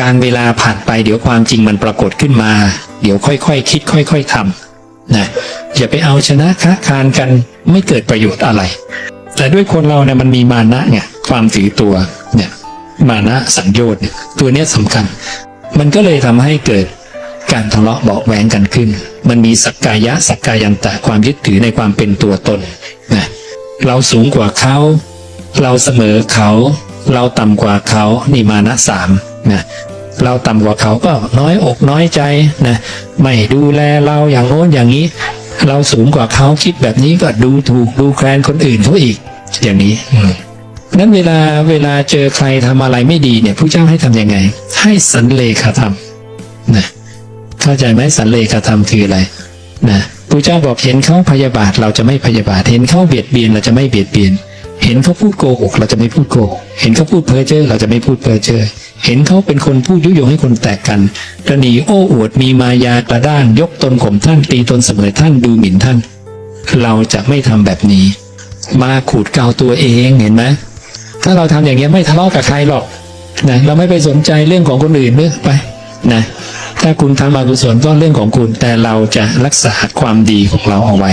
การเวลาผ่านไปเดี๋ยวความจริงมันปรากฏขึ้นมา เดี๋ยวค่อยๆคคิดค่อย ๆทำนะอย่าไปเอาชนะค้าคานกันไม่เกิดประโยชน์อะไร แต่ด้วยคนเราเนี่ยมันมีมานะไงความถือตัวเนี่ยมานะสังโยชน์ตัวเนี้ยสำคัญ มันก็เลยทำให้เกิดการทะเลาะเบาแหวงกันขึ้น มันมีสักกายะสักกายันตะความยึดถือในความเป็นตัวตนนะเราสูงกว่าเขา เราเสมอเขา เราต่ำกว่าเขานี่มานะสาม นะเราต่ำกว่าเขาก็น้อยอกน้อยใจนะไม่ดูแลเราอย่างโน้นอย่างนี้ เราสูงกว่าเขาคิดแบบนี้ก็ดูถูกดูแคลนคนอื่นเขาอีก อย่างนี้นั้นเวลาเวลาเจอใครทำอะไรไม่ดีเนี่ยผู้เจ้าให้ทำยังไง ให้สันเลขาธรรมนะเข้าใจไหมสันเลขาธรรมคืออะไรนะผู้เจ้าบอกเห็นเขาพยาบาทเราจะไม่พยาบาท เห็นเขาเบียดเบียนเราจะไม่เบียดเบียน เห็นเขาพูดโกหกเราจะไม่พูดโกหกเห็นเขาพูดเพ้อเจ้อเราจะไม่พูดเพ้อเจ้อ เห็นเขาเป็นคนพูดยุยงให้คนแตกกันกระหนีโอ้อวดมีมายากระด้างยกตนข่มท่านตีตนเสมอท่านดูหมิ่นท่าน เราจะไม่ทำแบบนี้ มาขูดเกาตัวเองเห็นไหมถ้าเราทำอย่างนี้ยไม่ทะเลาะกับใครหรอกนะเราไม่ไปสนใจเรื่องของคนอื่นเรื่องไปนะถ้าคุณทำอกุศลก็เรื่องของคุณแต่เราจะรักษาความดีของเราเอาไว้